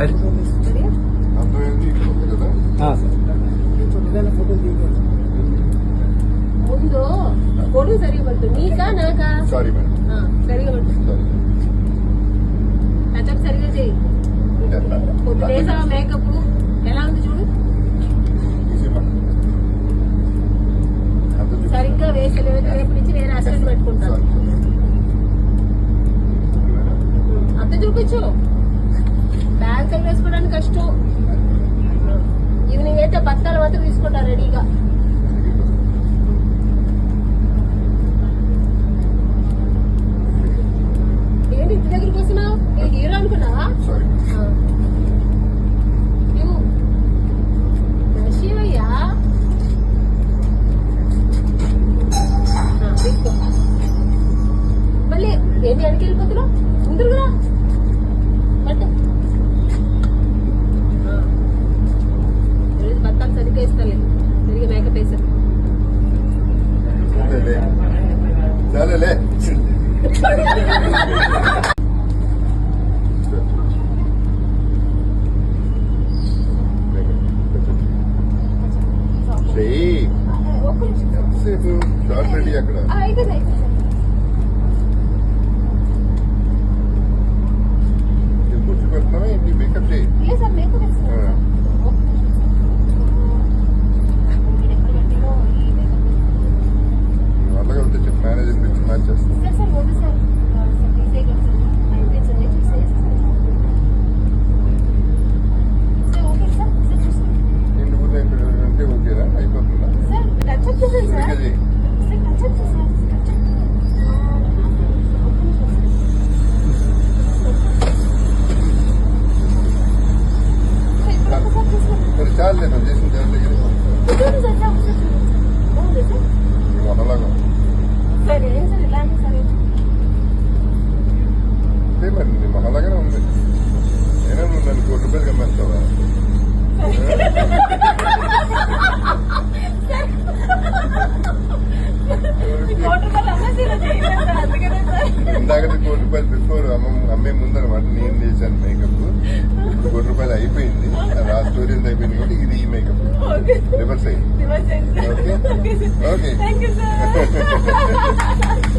అది. పొడుగు సరిగా పట్టు నీకా నాకా? సారీ మేడం ఆ, సరిగా సారీ టచప్ సరిగా చేయి వేసావా మేకప్ ఎలా ఉంది చూడు. సరిగ్గా వేసలేదు రేపు నుంచి నేను అసిస్టెంట్ పెట్టుకుంటాను. అంత చూపించు. ఏంటి అడిగి వెళ్ళిపోతున్నావు ముందురుగా పట్టు. ఈరోజు బత్తాలు సరిగ్గా ఇస్తాలే సరిగ్గా మేకప్ వేసాను. చాలే షార్ట్ రెడీ అక్కడ ఆ, అయిపోయింది అయిపోయింది ఇది కూర్చో పెడుతున్నావా ఏంటి మేకప్ చేయి లేదు సార్ మేకప్ వేస్తాను ఆ. నువ్వు అలాగే వెళ్తే చెప్పు మేనేజర్ పిలిచి మార్చేస్తాను సార్ సార్ వద్దు sir sir please take it sir అయిపోయింది సార్ నేను చూసేసి సార్ ఓకే సార్ సార్ చూసుకోండి నిన్ను ఊళ్ళో అయిపోయాడు అంటే ఓకేనా అయిపోతుందా సార్ టచ్ అప్ చేశాను సార్ అది సార్ టచ్ అప్ చేశాను టచ్ అప్ ఒక్క నిమిషం సార్ ఇప్పుడు ఒకసారి చూసుకోండి సరే చాలు నేను చేసిన చాలు చూడండి సార్ సార్ ఒకసారి చూడండి సార్ బాగుంది సార్ నువ్వు అనలాగా సార్ ఏం సార్ ఇలా అంటే సార్ అంతే మరి నీ మొహలాగానే ఉంది నేనే నువ్వు నన్ను కోటి రూపాయలు కమ్మేస్తావా కోటి రూపాయలు అమ్మేసి ఇలా చేయలేదు సార్ అందుకనే సార్ ఇందాక కోటి రూపాయలు బిఫోర్ అమ్మ అమ్మే ముందరమాట నేను చేశాను మేకప్ ఇప్పుడు కోటి రూపాయలు అయిపోయింది. ఆ స్టోరీ ఎంత అయిపోయింది కాబట్టి ఇది ఈ మేకప్ రివర్స్ అయింది. Okay okay